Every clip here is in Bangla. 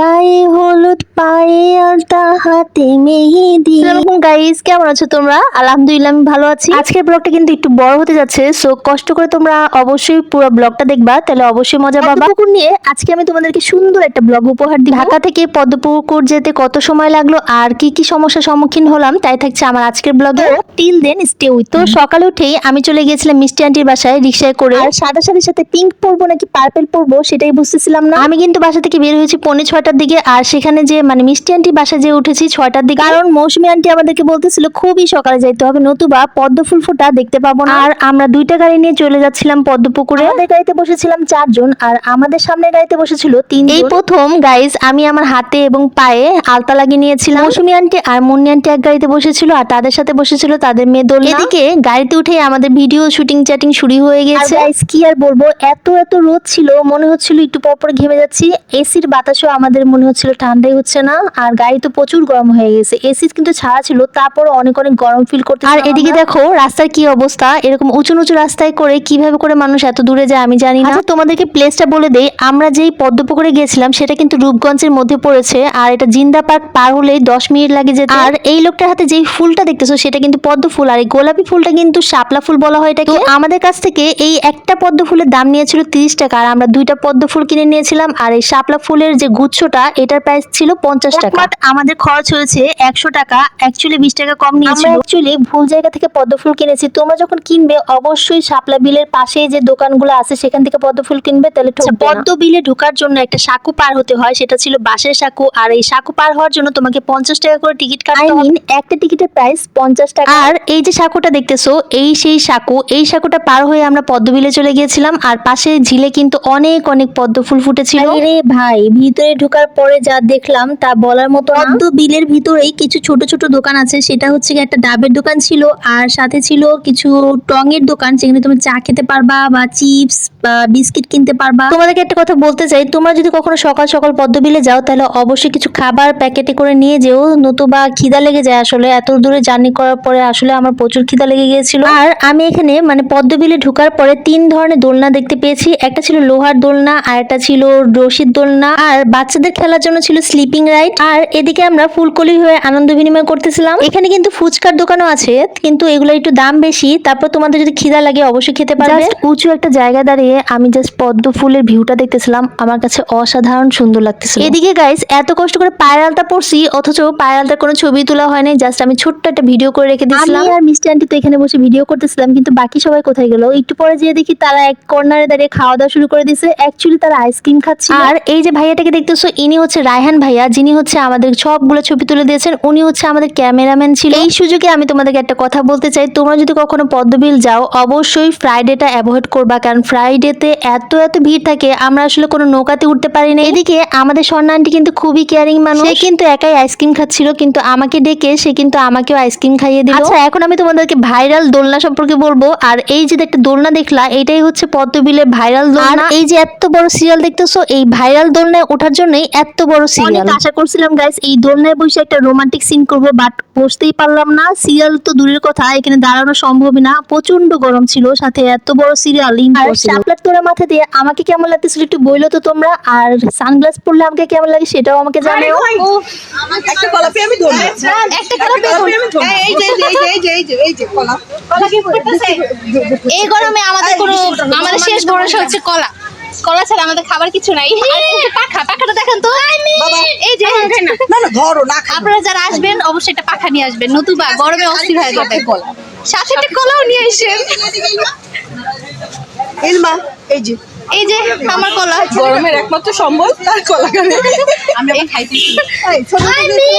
গায়ে হলুদ পায়ে আলতা হাতে মেহেদি। আসসালামু গাইস কেমন আছো তোমরা? আলহামদুলিল্লাহ আমি ভালো আছি। আজকের ব্লগটা কিন্তু একটু বড় হতে যাচ্ছে সো কষ্ট করে তোমরা অবশ্যই পুরো ব্লগটা দেখবা তাহলে অবশ্যই মজা পাবা। পুকুর নিয়ে আজকে আমি তোমাদেরকে সুন্দর একটা ব্লগ উপহার দিব। ঢাকা থেকে পদ্মপুকুর যেতে কত সময় লাগল আর কি কি সমস্যার সম্মুখীন হলাম তাই থাকছে আমার আজকের ব্লগে টিল দেন স্টে উইথ তো সকালে উঠেই আমি চলে গিয়েছিলাম মিষ্টি আন্টির বাসায় রিক্সায় করে। আর সাদা সাথে সাথে পিঙ্ক পরবো নাকি পার্পেল পরবো সেটাই বুঝতেছিলাম না। আমি কিন্তু বাসা থেকে বের হয়েছি পৌনে ছয়টার দিকে আর সেখানে যে মানে মিষ্টি আন্টি বাসা যে উঠেছি ছয়টার দিকে। কারণ মৌসুমী আন্টি আমাদেরকে বলতেছিল খুবই সকালে যাইতে হবে নতুবা পদ্ম ফুল ফোটা দেখতে পাবো না। আর আমরা দুইটা গাড়ি নিয়ে চলে যাচ্ছিলাম পদ্ম পুকুরে আমাদের গাড়িতে বসেছিলাম চারজন আর আমাদের সামনে গাড়িতে বসেছিল তিন এই প্রথম গাইজ আমি আমার হাতে এবং পায়ে আলতা লাগিয়ে নিয়েছিলাম। মৌসুমী আন্টি আর মুন্নি আন্টি এক গাড়িতে বসেছিল আর তাদের সাথে বসেছিল তাদের মেয়ে দোলনা। এদিকে গাড়িতে উঠে আমাদের ভিডিও শুটিং চ্যাটিং শুরু হয়ে গেছে। গাইজ কি আর বলব এত এত রোদ ছিল মনে হচ্ছিল একটু পর পর ঘেমে যাচ্ছি। এসির বাতাসও আমাদের মনে হচ্ছিল ঠান্ডাই হচ্ছে না আর গাড়ি তো প্রচুর গরম হয়ে গেছে। এসি কিন্তু ছাড়া ছিল তারপর অনেক অনেক গরম ফিল করতে আর এদিকে দেখো রাস্তার কি অবস্থা? এরকম উঁচু উঁচু রাস্তায় করে কীভাবে করে মানুষ এত দূরে যায় আমি জানি না। আচ্ছা, তোমাদেরকে প্লেসটা বলে দেই আমরা যেই পদ্মপুকুরে গেছিলাম সেটা কিন্তু রূপগঞ্জের মধ্যে পড়েছে আর এটা জিন্দা পার্ক পার হলেই দশ মিনিট লাগে যেতে। আর এই লোকটার হাতে যেই ফুলটা দেখতেছো সেটা কিন্তু পদ্ম ফুল আর এই গোলাপি ফুলটা কিন্তু শাপলা ফুল বলা হয় এটাকে। আমাদের কাছ থেকে এই একটা পদ্ম ফুলের দাম নিয়েছিল তিরিশ টাকা আর আমরা দুইটা পদ্ম ফুল কিনে নিয়েছিলাম আর এই শাপলা ফুলের যে গুচ্ছটা এটার প্রাইস ছিল পঞ্চাশ টাকা। আমাদের খরচ হয়েছে একশো টাকা অ্যাকচুয়ালি বিশ টাকা কম নিয়েছিল। অ্যাকচুয়ালি ভুল জায়গা থেকে পদ্মফুল কিনেছি। তোমরা যখন কিনবে অবশ্যই শাপলা বিলের পাশে যে দোকানগুলো আছে সেখান থেকে পদ্মফুল কিনবে তাহলে পদ্ম বিলে ঢোকার জন্য একটা সাঁকু পার হতে হয় সেটা ছিল বাসের সাঁকু। আর এই সাঁকু পার হওয়ার জন্য তোমাকে পঞ্চাশ টাকা করে টিকিট কাটতে হবে। একটা টিকিটের প্রাইস পঞ্চাশ টাকা। আর এই যে সাঁকুটা দেখতেছো এই সেই সাঁকু এই সাঁকুটা পার হয়ে আমরা পদ্ম বিলে চলে গিয়েছিলাম। আর পাশে ঝিলে কিন্তু অনেক অনেক পদ্ম ফুল ফুটেছিল। রে ভাই ভিতরে ঢোকার পরে যা দেখলাম তা বলার মতো। পদ্ম বিলের ভিতরেই কিছু ছোট ছোট দোকান আছে সেটা হচ্ছে একটা ডাবের দোকান ছিল আর সাথে ছিল কিছু টঙের দোকান যেখানে তুমি চা খেতে পারবা বা চিপস বা বিস্কিট কিনতে পারবা তোমাদেরকে একটা কথা বলতে চাই তোমরা যদি কখনো সকাল সকাল পদ্ম বিলে যাও তাহলে অবশ্যই কিছু খাবার প্যাকেটে করে নিয়ে যেও নতুবা খিদা লেগে যায় আসলে এত দূরে জার্নি করার পরে আসলে আমার প্রচুর খিদা লেগে গিয়েছিল আর আমি এখানে মানে পদ্ম বিলে ঢোকার পরে তিন ধরনের দোলনা দেখতে পেয়েছি একটা ছিল লোহার দোলনা আর একটা ছিল রশিদ দোলনা আর বাচ্চাদের খেলার জন্য ছিল স্লিপিং রাইড আর এদিকে আমরা ফুলকলি হয়ে আনন্দ বিনিময় করতেছিলাম। এখানে কিন্তু ফুচকার দোকানও আছে কিন্তু এগুলো একটু দাম বেশি। তারপর তোমাদের যদি খিদা লাগে অবশ্যই খেতে পারবে। উঁচু একটা জায়গা দাঁড়িয়ে আমি জাস্ট পদ্ম ফুলের ভিউটা দেখতেছিলাম। আমার কাছে অসাধারণ সুন্দর লাগতেছিল। এদিকে গাইস এত কষ্ট করে পায়ের আলতা পড়ছি অথচ পায়ের আলতার কোনো ছবি তোলা হয়নি জাস্ট আমি ছোট্ট একটা ভিডিও করে রেখে দিয়েছিলাম। আর মিষ্টি আন্টি তো এখানে বসে ভিডিও করতেছিলাম কিন্তু বাকি সবাই কোথায় গেল? একটু পরে যেয়ে দেখি তারা এক কর্নারে দাঁড়িয়ে খাওয়া দাওয়া শুরু করে দিয়েছে। অ্যাকচুয়ালি তারা আইসক্রিম খাচ্ছে আর এই যে ভাইয়াটাকে দেখতেছো ইনি হচ্ছে রায়হান ভাইয়া, যিনি হচ্ছে আমাদের সবগুলো ছবি তুলে দিয়েছেন। উনি হচ্ছে আমাদের ক্যামেরাম্যান ছিল। এই সুযোগে আমি তোমাদেরকে একটা কথা বলতে চাই। তোমরা যদি কখনো পদ্মবিল যাও, অবশ্যই ফ্রাইডেটা অ্যাভয়েড করবা, কারণ ফ্রাইডেতে এত এত ভিড় থাকে, আমরা আসলে কোনো নৌকাতে উঠতে পারি না এদিকে আমাদের স্বর্ণা কিন্তু খুবই কেয়ারিং মানুষ। সে কিন্তু একাই আইসক্রিম খাচ্ছিল, কিন্তু আমাকে ডেকে সে কিন্তু আমাকেও আইসক্রিম খাইয়ে দিল। আচ্ছা এখন আমি তোমাদেরকে ভাইরাল দোলনা সম্পর্কে বলব। আর এই যে একটা দোলনা দেখলা, এটাই হচ্ছে পদ্মবিলের ভাইরাল দোলনা। এই যে এত বড় সিরিয়াল দেখতেছো, এই ভাইরাল দোলনায় ওঠার জন্যই এত বড় সিরিয়াল আশা করছিলাম গাইস এই দোলনায় বসে একটা রোমান্টিক সিন করব বাট বসতেই পারলাম না। সিরিয়াল তো দূরের কথা এখানে দাঁড়ানো সম্ভবই না। প্রচণ্ড গরম ছিল সাথে এত বড় সিরিয়াল শাপলার তোরা মাথা দিয়ে আমাকে কেমন লাগতেছিল একটু বইলো তো তোমরা আর সানগ্লাস পরলে আমাকে কেমন লাগে সেটাও আমাকে জানাও। একটা কলা পেয়ে আমি ধরবো একটা কলা কলা পেয়ে আমি ধরবো। এই যে এই যে এই যে এই যে এই যে কলা। এই গরমে আমাদের কোনো আমাদের শেষ ভরসা হচ্ছে কলা। কলা ছাড়া আমাদের খাবার কিছু নাই। আর এই যে পাখা পাখাটা দেখেন তো। এই যে না। না ধরো না খাব। আপনারা যারা আসবেন অবশ্যই একটা পাখা নিয়ে আসবেন। নতুবা গরমে অস্থির হয়ে যাবে। কলা সাথে একটা কলাও নিয়ে আসেন। ইলমা এই যে। এই যে আমার কলা। গরমের একমাত্র সম্বল তার কলা খাবে। আমি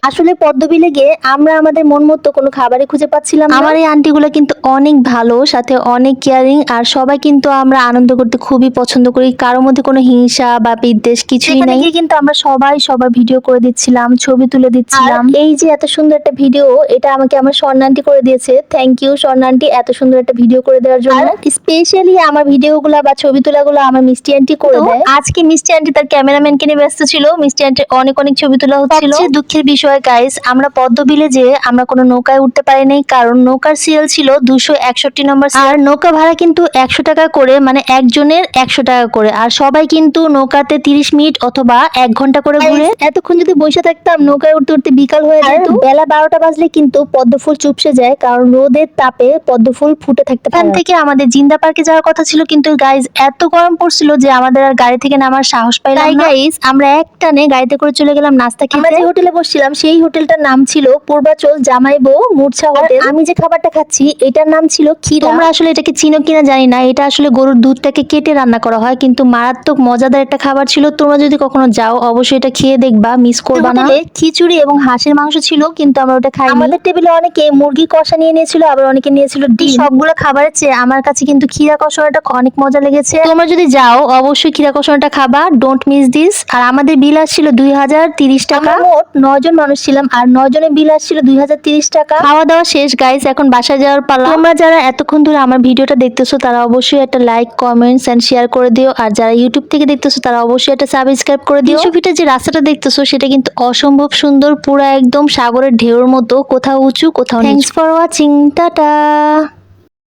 আসলে পদ্মবিলে গিয়ে আমরা আমাদের মন মতো কোনো খাবারই খুঁজে পাচ্ছিলাম আমার এই আন্টিগুলো কিন্তু অনেক ভালো সাথে অনেক কেয়ারিং আর সবাই কিন্তু আমরা আনন্দ করতে খুবই পছন্দ করি। কারোর মধ্যে কোনো হিংসা বা বিদ্বেষ কিছুই নাই। কিন্তু আমরা সবাই সবার ভিডিও করে দিচ্ছিলাম ছবি তুলে দিচ্ছিলাম। এই যে এত সুন্দর একটা ভিডিও এটা আমাকে আমার স্বর্ণান্টি করে দিয়েছে। থ্যাংক ইউ স্বর্ণান্টি এত সুন্দর একটা ভিডিও করে দেওয়ার জন্য। স্পেশালি আমার ভিডিওগুলো বা ছবি তোলাগুলো আমার মিষ্টি আন্টি করে দেয়। আজকে মিষ্টি আন্টি তার ক্যামেরাম্যানকে নিয়ে ব্যস্ত ছিল। মিষ্টি আন্টি অনেক অনেক ছবি তোলা হচ্ছিল। দুঃখের বিষয় গাইস আমরা পদ্ম বিলে যে আমরা কোনো নৌকায় উঠতে পারি নাই কারণ নৌকার সিরিয়াল ছিল দুশো একষট্টি নম্বর আর নৌকা ভাড়া কিন্তু একশো টাকা করে মানে একজনের একশো টাকা করে। আর সবাই কিন্তু নৌকাতে তিরিশ মিনিট অথবা এক ঘণ্টা করে ঘুরে। এতক্ষণ যদি বসে থাকতাম নৌকায় উঠতে উঠতে বিকাল হয়ে যেত। বেলা বারোটা বাজলে কিন্তু পদ্মফুল চুপসে যায় কারণ রোদের তাপে পদ্মফুল ফুটে থাকতে এখান থেকে আমাদের জিন্দা পার্কে যাওয়ার কথা ছিল কিন্তু গাইজ এত গরম পড়ছিল যে আমাদের আর গাড়ি থেকে নামার সাহস পাইলাম না। গাইজ আমরা এক টানে গাড়িতে করে চলে গেলাম নাস্তা খেতে। আমরা যে হোটেলে বসছিলাম সেই হোটেলটার নাম ছিল পূর্বাচল জামাই বউ মূর্ছা হোটেল। আমি যে খাবারটা খাচ্ছি এটার নাম ছিল ক্ষীরা। তোমরা আসলে এটাকে চিনো কিনা জানি না। এটা আসলে গরুর দুধটাকে কেটে রান্না করা হয় কিন্তু মারাত্মক মজাদার একটা খাবার ছিল। তোমরা যদি কখনো যাও অবশ্যই এটা খেয়ে দেখবা মিস করবা না। খিচুড়ি এবং হাঁসের মাংস ছিল কিন্তু আমরা ওটা খাই আমাদের টেবিলে অনেকে মুরগি কষা নিয়ে নিয়েছিল আবার অনেকে নিয়েছিল ডিম। সবগুলো খাবারের চেয়ে আমার কাছে কিন্তু ক্ষীরা কষাটা অনেক মজা লেগেছে। তোমরা যদি যাও অবশ্যই ক্ষীরা কষানোটা খাবা ডোন্ট মিস দিস আর আমাদের বিল আসছিল দুই হাজার তিরিশ টাকা। মোট নজন মানুষ ছিলাম আর নয় জনের বিল আসছিল দুই হাজার তিরিশ টাকা। খাওয়া দাওয়া শেষ গাইস এখন বাসায় যাওয়ার পালা। তোমরা যারা এতক্ষণ ধরে আমার ভিডিওটা দেখতেছো তারা অবশ্যই একটা লাইক কমেন্টস এন্ড শেয়ার করে দিও। আর যারা ইউটিউব থেকে দেখতেছো তারা অবশ্যই একটা সাবস্ক্রাইব করে দিও। ছবিটা যে রাস্তাটা দেখতেছো সেটা কিন্তু অসম্ভব সুন্দর পুরো একদম সাগরের ঢেউর মতো কোথাও উঁচু কোথাও থ্যাংকস ফর ওয়াচিং টাটা।